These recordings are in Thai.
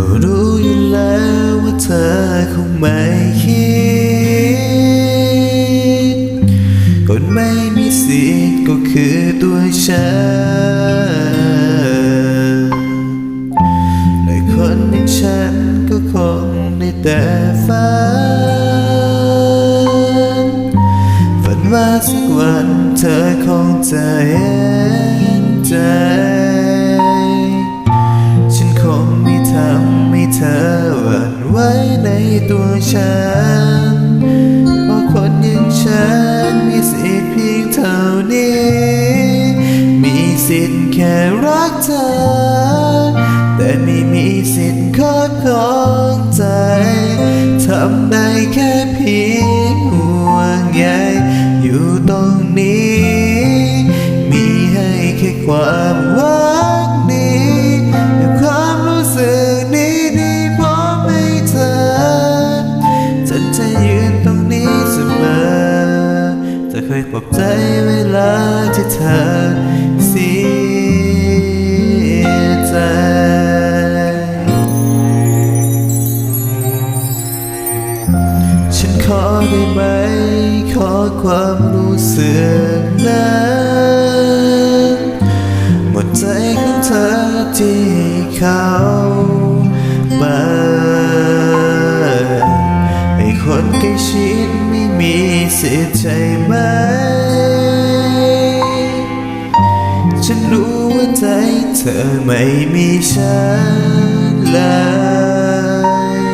ก็รู้อยู่แล้วว่าเธอคงไม่คิด คนไม่มีสิทธิ์ก็คือตัวฉันและคนอย่างฉันก็คงได้แต่ฝัน ฝันว่าสักวันเธอคงจะเห็นใจ เธอหวั่นไหวในตัวฉันเพราะคนอย่างฉันมีสิทธิ์เพียงเท่านี้ มีสิทธิ์แค่รักเธอ แต่ไม่มีสิทธิ์ครอบครองใจทำได้แค่เพียงห่วงใยอยู่ตรง อบใจเวลาที่เธอเสียใจฉันขอได้ไหม ขอความรู้สึกนั้นหมดใจของเธอที่เขามาให้คนใกล้ชิด มีสิทธิ์ใจไหม ฉันรู้ว่าใจเธอไม่มีฉันเลย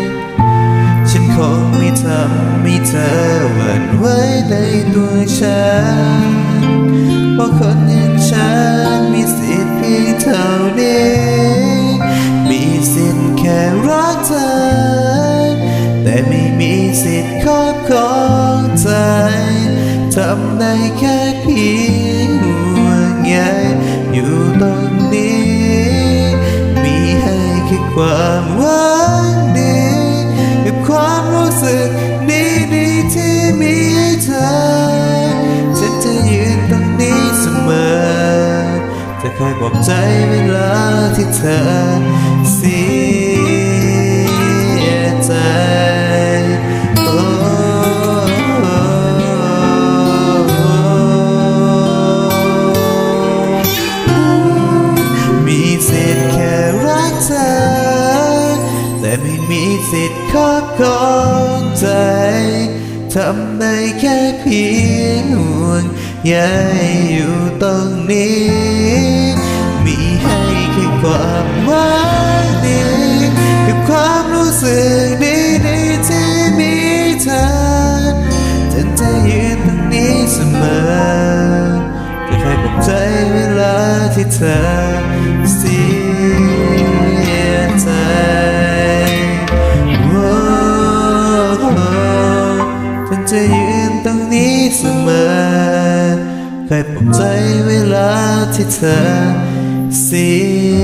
ฉันคงไม่ทำให้เธอหวั่นไหวในตัวฉันเพราะคนอย่างฉันมีสิทธิ์เพียงเท่านี้ มีสิทธิ์แค่รักเธอ แต่ไม่มีสิทธิ์ครอบครอง ทำได้แค่เพียงห่วงใยอยู่ตรงนี้ มีให้แค่ความหวังดีกับความรู้สึกดีดีที่มีให้เธอ ฉันจะยืนตรงนี้เสมอ จะคอยปลอบใจเวลาที่เธอเสีย ไม่มีสิทธิ์ครอบครองใจทำได้แค่เพียงห่วงใยอยู่ตรงนี้ มีให้แค่ความหวังดีกับความรู้สึกดีดีที่มีเธอฉันจะยืนตรงนี้เสมอจะคอยปลอบใจเวลาที่เธอ ยืนตรงนี้เสมอคยปลอบใจเวลาที่เธอเสีย